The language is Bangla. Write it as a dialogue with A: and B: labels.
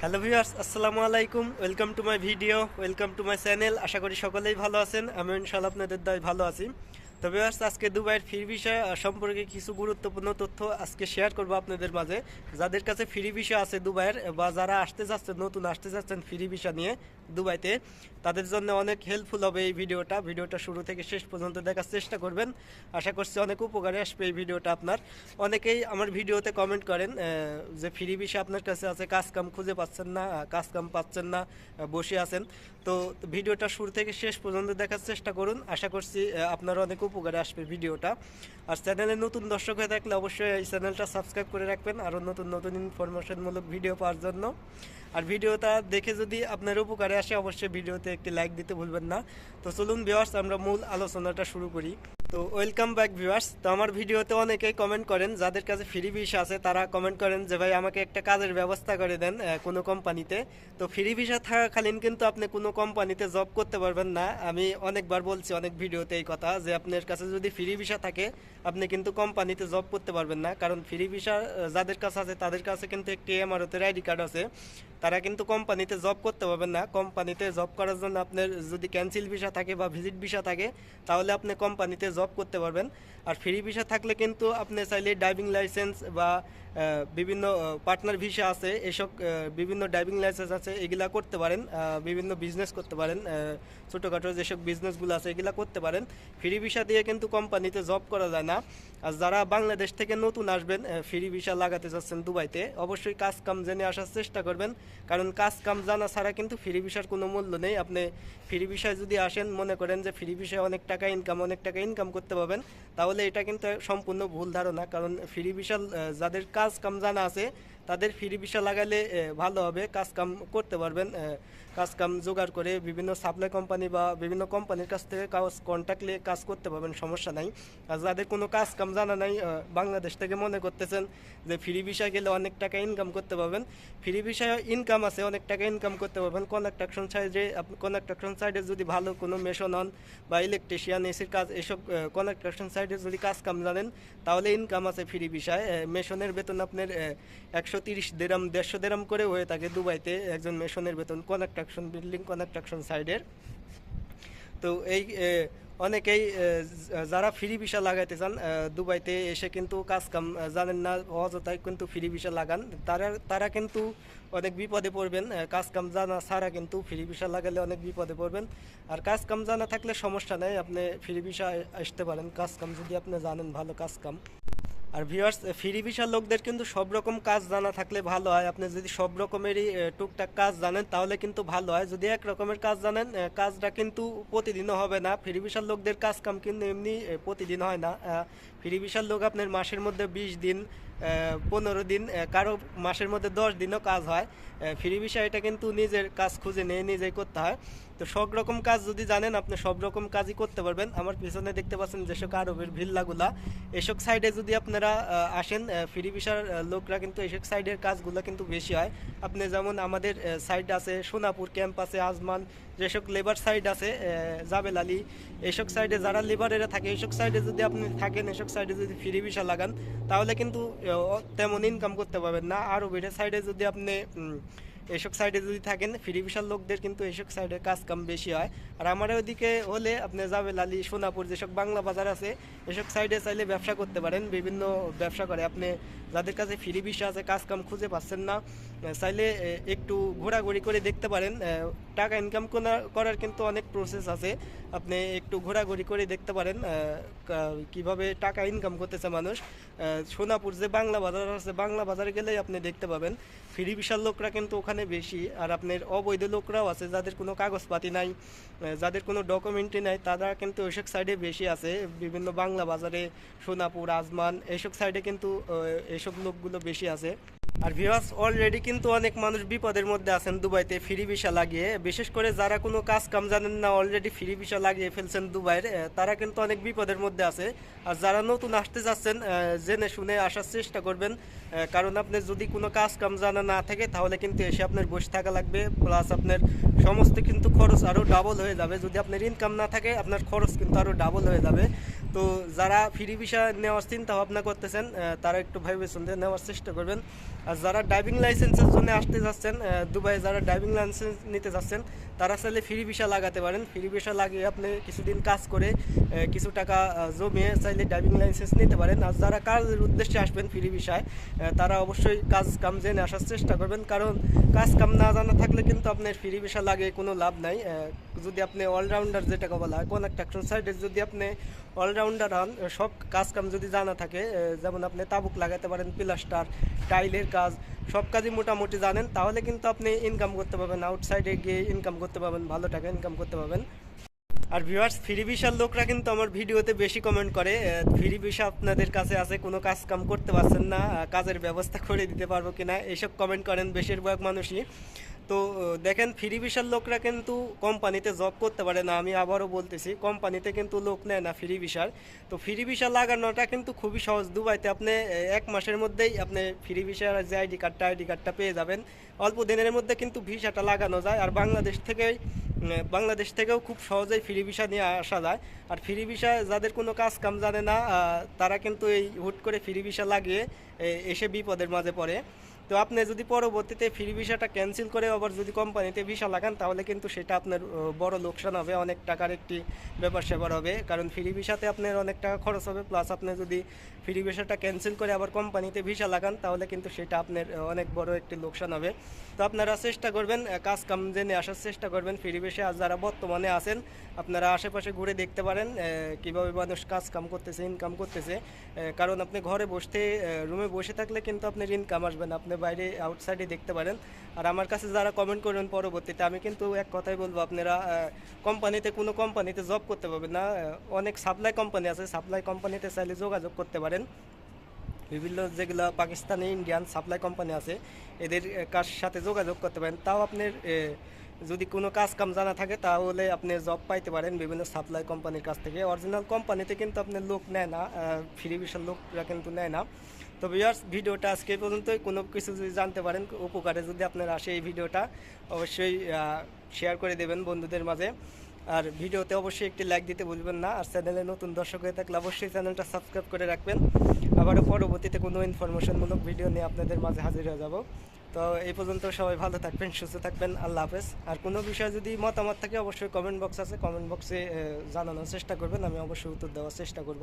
A: হ্যালো ভিউয়ার্স, আসসালামু আলাইকুম। Welcome to my video, welcome to my channel. আশা করি সকলেই ভালো আছেন। আমি ইনশাল্লাহ আপনাদের দায় ভালো আছি। তো ভিউয়ার্স আজকে দুবাইয়ের ফ্রি বিষয় সম্পর্কে কিছু গুরুত্বপূর্ণ তথ্য আজকে শেয়ার করব আপনাদের মাঝে। যাদের কাছে ফ্রি বিষয় আছে দুবাইয়ের, বা যারা আসতে যাচ্ছেন, নতুন আসতে যাচ্ছেন ফ্রি বিষয় নিয়ে দুবাইতে, তাদের জন্য অনেক হেল্পফুল হবে এই ভিডিওটা। ভিডিওটা শুরু থেকে শেষ পর্যন্ত দেখার চেষ্টা করবেন। আশা করছি অনেক উপকারে আসবে এই ভিডিওটা আপনার। অনেকেই আমার ভিডিওতে কমেন্ট করেন যে ফ্রি বিষয় আপনার কাছে আছে কাজ কাম খুঁজে পাচ্ছেন না কাজ কাম পাচ্ছেন না বসে আছেন। তো ভিডিওটা শুরু থেকে শেষ পর্যন্ত দেখার চেষ্টা করুন। আশা করছি আপনার অনেক উপকারে আসবে ভিডিওটা। আর চ্যানেলে নতুন দর্শক হয়ে থাকলে অবশ্যই এই চ্যানেলটা সাবস্ক্রাইব করে রাখবেন, আরও নতুন নতুন ইনফরমেশনমূলক ভিডিও পাওয়ার জন্য। আর ভিডিওটা দেখে যদি আপনার উপকারে আসে, অবশ্যই ভিডিওতে একটি লাইক দিতে ভুলবেন না। তো চলুন ভিউয়ার্স আমরা মূল আলোচনাটা শুরু করি। তো ওয়েলকাম ব্যাক ভিউয়ার্স তো আমার ভিডিওতে অনেকেই কমেন্ট করেন, যাদের কাছে ফ্রি ভিসা আছে, তারা কমেন্ট করেন যে, ভাই, আমাকে একটা কাজের ব্যবস্থা করে দেন কোনো কোম্পানিতে তো ফ্রি ভিসা থাকাকালীন কিন্তু আপনি কোনো কোম্পানিতে জব করতে পারবেন না। আমি অনেকবার বলছি, অনেক ভিডিওতে এই কথা যে, আপনার কাছে যদি ফ্রি ভিসা থাকে, আপনি কিন্তু কোম্পানিতে জব করতে পারবেন না। কারণ ফ্রি ভিসা যাদের কাছে আছে, তাদের কাছে কিন্তু একটি এমআরওতে আইডি কার্ড আছে। তারা কিন্তু কোম্পানিতে জব করতে পারবেন না। কোম্পানিতে জব করার জন্য আপনার যদি ক্যান্সেল ভিসা থাকে বা ভিজিট ভিসা থাকে, তাহলে আপনি কোম্পানিতে জব করতে পারবেন। আর ফ্রি ভিসা থাকলে কিন্তু আপনি চাইলে ড্রাইভিং লাইসেন্স বা বিভিন্ন পার্টনার ভিসা আছে, এসব বিভিন্ন ড্রাইভিং লাইসেন্স আছে, এগুলা করতে পারেন। বিভিন্ন বিজনেস করতে পারেন। ছোটোখাটো যেসব বিজনেসগুলো আছে, এগুলা করতে পারেন। ফ্রি ভিসা দিয়ে কিন্তু কোম্পানিতে জব করা যায় না। আর যারা বাংলাদেশ থেকে নতুন আসবেন ফ্রি ভিসা লাগাতে চাচ্ছেন দুবাইতে, অবশ্যই কাজ কাম জেনে আসার চেষ্টা করবেন। কারণ কাজ কাম জানা ছাড়া কিন্তু ফ্রি ভিসার কোনো মূল্য নেই। আপনি ফ্রি ভিসায় যদি আসেন, মনে করেন যে ফ্রি ভিসায় অনেক টাকা ইনকাম অনেক টাকা ইনকাম করতে পারবেন, তাহলে এটা কিন্তু সম্পূর্ণ ভুল ধারণা। কারণ ফ্রি ভিসা যাদের কাজ কাম জানা আছে তাদের ফ্রি ভিসা লাগালে ভালো হবে। কাজ কাম করতে পারবেন আহ, কাজ কাম জোগাড় করে বিভিন্ন সাপ্লাই কোম্পানি বা বিভিন্ন কোম্পানির কাছ থেকে কাজ কন্ট্যাক্ট নিয়ে কাজ করতে পারবেন সমস্যা নাই। আর যাদের কোনো কাজ কাম জানা নাই বাংলাদেশ থেকে মনে করতেছেন যে ফ্রি ভিসায় গেলে অনেক টাকা ইনকাম করতে পারবেন। ফ্রি ভিসায় ইনকাম আছে অনেক টাকা ইনকাম করতে পারবেন। কনস্ট্রাকশন সাইডে আপনি কনস্ট্রাকশন সাইডে যদি ভালো কোনো মেশন হন বা ইলেকট্রিশিয়ান এসির কাজ এসব কনস্ট্রাকশন সাইডে যদি কাজ কাম জানেন তাহলে ইনকাম আছে ফ্রি ভিসায়। মেশনের বেতন আপনার একশো তিরিশ দেরাম, দেড়শো দেরাম করে হয়ে থাকে দুবাইতে একজন মেশনের বেতন, কনস্ট্রাকশন বিল্ডিং, কনস্ট্রাকশন সাইডের। তো এই অনেকেই যারা ফ্রি ভিসা লাগাইতে চান দুবাইতে এসে কিন্তু কাজ কাম জানেন না অযথায় কিন্তু ফ্রি ভিসা লাগান। তারা তারা কিন্তু অনেক বিপদে পড়বেন কাজ কাম জানা ছাড়া কিন্তু ফ্রি ভিসা লাগালে অনেক বিপদে পড়বেন। আর কাজ কাম জানা থাকলে সমস্যা নেই, আপনি ফ্রি ভিসা আসতে পারেন। কাজ কাম যদি আপনি জানেন, ভালো কাজ কাম। আর ভিউয়ার্স ফ্রি ভিসার লোকদের কিন্তু সব রকম কাজ জানা থাকলে ভালো হয়। আপনি যদি সব রকমেরই টুকটাক কাজ জানেন, তাহলে কিন্তু ভালো হয়। যদি এক রকমের কাজ জানেন কাজটা কিন্তু প্রতিদিনও হবে না। ফ্রি ভিসার লোকদের কাজ কাম কিন্তু এমনি প্রতিদিন হয় না। ফ্রি ভিসার লোক আপনার মাসের মধ্যে বিশ দিন পনেরো দিন কারও মাসের মধ্যে দশ দিনও কাজ হয়। ফ্রি ভিসা এটা কিন্তু নিজের কাজ খুঁজে নিয়ে নিজেই করতে হয়। তো সব রকম কাজ যদি জানেন, আপনি সব রকম কাজই করতে পারবেন। আমার পিছনে দেখতে পাচ্ছেন যেসব আরবের ভিল্লাগুলা। এসব সাইডে যদি আপনারা আসেন ফ্রি ভিসার লোকরা কিন্তু এসব সাইডের কাজগুলো কিন্তু বেশি হয়। আপনি যেমন আমাদের সাইড আছে সোনাপুর ক্যাম্প আছে আজমান যেসব লেবার সাইড আছে জাবেল আলী, এসব সাইডে যারা লেবারেরা থাকে, এসব সাইডে যদি আপনি থাকেন, এসব সাইডে যদি ফ্রি ভিসা লাগান, তাহলে কিন্তু তেমন ইনকাম করতে পারবেন না। আর বেড়ে সাইডে যদি আপনি এসব সাইডে যদি থাকেন, ফ্রি বিশাল লোকদের কিন্তু এসব সাইডে কাজ কাম বেশি হয়। আর আমার ওইদিকে হলে আপনি জাবেল আলী সোনাপুর যেসব বাংলা বাজার আছে, এসব সাইডে চাইলে ব্যবসা করতে পারেন, বিভিন্ন ব্যবসা করে। আপনি যাদের কাছে ফ্রি ভিসা আছে, কাজ কাম খুঁজে পাচ্ছেন না, চাইলে একটু ঘোরাঘুরি করে দেখতে পারেন। টাকা ইনকাম করার কিন্তু অনেক প্রসেস আছে। আপনি একটু ঘোরাঘুরি করে দেখতে পারেন কীভাবে টাকা ইনকাম করতেছে মানুষ। সোনাপুর যে বাংলা বাজার আছে, বাংলা বাজারে গেলেই আপনি দেখতে পাবেন। ফ্রি বিশাল লোকরা কিন্তু ওখানে বেশি আর আপনার অবৈধ লোকরাও আছে যাদের কোনো কাগজপাতি নাই যাদের কোনো ডকুমেন্টই নাই তারা কিন্তু ওইসব সাইডে বেশি আছে। বিভিন্ন বাংলা বাজারে সোনাপুর আজমান এইসব সাইডে কিন্তু আহ, এইসব লোকগুলো বেশি আছে। আর ভিওয়াস অলরেডি কিন্তু অনেক মানুষ বিপদের মধ্যে আছেন দুবাইতে, ফ্রি ভিসা লাগিয়ে। বিশেষ করে যারা কোনো কাজ কাম জানেন না অলরেডি ফ্রি ভিসা লাগিয়ে ফেলছেন দুবাইয়ের তারা কিন্তু অনেক বিপদের মধ্যে আছে। আর যারা নতুন আসতে যাচ্ছেন জেনে শুনে আসার চেষ্টা করবেন কারণ আপনার যদি কোনো কাজ কাম জানা না থাকে, তাহলে কিন্তু এসে আপনার বসে থাকা লাগবে প্লাস আপনার সমস্ত কিন্তু খরচ আরও ডাবল হয়ে যাবে। যদি আপনার ইনকাম না থাকে, আপনার খরচ কিন্তু আরও ডাবল হয়ে যাবে। তো যারা ফ্রি ভিসা নেওয়ার চিন্তা ভাবনা করতেছেন তারা একটু ভেবে চিন্তে নেওয়ার চেষ্টা করবেন। আর যারা ড্রাইভিং লাইসেন্সের জন্য আসতে যাচ্ছেন আহ, দুবাইয়ে যারা ড্রাইভিং লাইসেন্স নিতে যাচ্ছেন তারা চাইলে ফ্রি ভিসা লাগাতে পারেন। ফ্রি ভিসা লাগিয়ে আপনি কিছুদিন কাজ করে কিছু টাকা জমিয়ে চাইলে ড্রাইভিং লাইসেন্স নিতে পারেন। আর যারা কাজের উদ্দেশ্যে আসবেন ফ্রি ভিসায় তারা অবশ্যই কাজ কাম জেনে আসার চেষ্টা করবেন। কারণ কাজ কাম না জানা থাকলে কিন্তু আপনার ফ্রি ভিসা লাগিয়ে কোনো লাভ নাই। যদি আপনি অলরাউন্ডার যেটাকে বলা হয় কনস্ট্রাকশন সাইডে যদি আপনি অলরাউন্ডার হন সব কাজ কাম যদি জানা থাকে যেমন আপনি তাবুক লাগাতে পারেন প্লাস্টার টাইলের কাজ, সব কাজই মোটামুটি জানেন, তাহলে কিন্তু আপনি ইনকাম করতে পারবেন আউটসাইডে গিয়ে ইনকাম করতে পারবেন, ভালো টাকা ইনকাম করতে পারবেন। আর ভিউয়ার্স ফ্রি ভিসার লোকরা কিন্তু আমার ভিডিওতে বেশি কমেন্ট করে ফ্রি ভিসা আপনাদের কাছে আছে, কোনো কাজ কাম করতে পারছেন না কাজের ব্যবস্থা করে দিতে পারব কিনা এইসব কমেন্ট করেন বেশিরভাগ মানুষই। তো দেখেন ফ্রি ভিসার লোকরা কিন্তু কোম্পানিতে জব করতে পারে না, আমি আবারও বলতেছি কোম্পানিতে কিন্তু লোক নেয় না ফ্রি ভিসার তো ফ্রি ভিসা লাগানোটা কিন্তু খুবই সহজ। দুবাইতে আপনি এক মাসের মধ্যেই আপনি ফ্রি ভিসার যে আইডি কার্ডটা আইডি কার্ডটা পেয়ে যাবেন। অল্প দিনের মধ্যে কিন্তু ভিসাটা লাগানো যায়। আর বাংলাদেশ থেকেই বাংলাদেশ থেকেও খুব সহজেই ফ্রি ভিসা নিয়ে আসা যায়। আর ফ্রি ভিসা যাদের কোনো কাজ কাম জানে না তারা কিন্তু এই হুট করে ফ্রি ভিসা লাগিয়ে এসে বিপদের মাঝে পড়ে। তো আপনি যদি পরবর্তীতে ফ্রি ভিসাটা ক্যান্সেল করে আবার যদি কোম্পানিতে ভিসা লাগান, তাহলে কিন্তু সেটা আপনার বড় লোকসান হবে, অনেক টাকার একটি ব্যাপার স্যাপার হবে। কারণ ফ্রি ভিসাতে আপনার অনেক টাকা খরচ হবে প্লাস আপনি যদি ফ্রি ভিসাটা ক্যান্সেল করে আবার কোম্পানিতে ভিসা লাগান, তাহলে কিন্তু সেটা আপনার অনেক বড় একটি লোকসান হবে। তো আপনারা চেষ্টা করবেন কাজ কাম জেনে আসার চেষ্টা করবেন ফ্রি ভিসা আর যারা বর্তমানে আছেন, আপনারা আশেপাশে ঘুরে দেখতে পারেন কীভাবে মানুষ কাজ কাম করতেছে ইনকাম করতেছে। কারণ আপনি ঘরে বসতে রুমে বসে থাকলে কিন্তু আপনার ইনকাম আসবে না। আপনি বাইরে আউটসাইডে দেখতে পারেন। আর আমার কাছে যারা কমেন্ট করবেন পরবর্তীতে, আমি কিন্তু এক কথাই বলব, আপনারা কোম্পানিতে কোনো কোম্পানিতে জব করতে পারবেন না। অনেক সাপ্লাই কোম্পানি আছে সাপ্লাই কোম্পানিতে চাইলে যোগাযোগ করতে পারেন। বিভিন্ন যেগুলো পাকিস্তানি ইন্ডিয়ান সাপ্লাই কোম্পানি আছে, এদের কার সাথে যোগাযোগ করতে পারেন। তাও আপনার যদি কোনো কাজ কাম জানা থাকে, তাহলে আপনি জব পাইতে পারেন বিভিন্ন সাপ্লাই কোম্পানির কাছ থেকে। অরিজিনাল কোম্পানিতে কিন্তু আপনার লোক নেয় না ফ্রি ভিসার লোকরা কিন্তু নেয় না। তো ভিউয়ার্স ভিডিওটা আজকে পর্যন্তই। কোনো কিছু যদি জানতে পারেন, উপকারে যদি আপনার আসে এই ভিডিওটা, অবশ্যই শেয়ার করে দেবেন বন্ধুদের মাঝে। আর ভিডিওতে অবশ্যই একটি লাইক দিতে ভুলবেন না। আর চ্যানেলে নতুন দর্শক হয়ে থাকলে অবশ্যই চ্যানেলটা সাবস্ক্রাইব করে রাখবেন। আবারও পরবর্তীতে কোনো ইনফরমেশনমূলক ভিডিও নিয়ে আপনাদের মাঝে হাজির হয়ে যাব। তো এই পর্যন্ত সবাই ভালো থাকবেন, সুস্থ থাকবেন, আল্লাহ হাফেজ। আর কোনো বিষয়ে যদি মতামত থাকে, অবশ্যই কমেন্ট বক্স আছে। কমেন্ট বক্সে জানানোর চেষ্টা করবেন, আমি অবশ্যই উত্তর দেওয়ার চেষ্টা করব।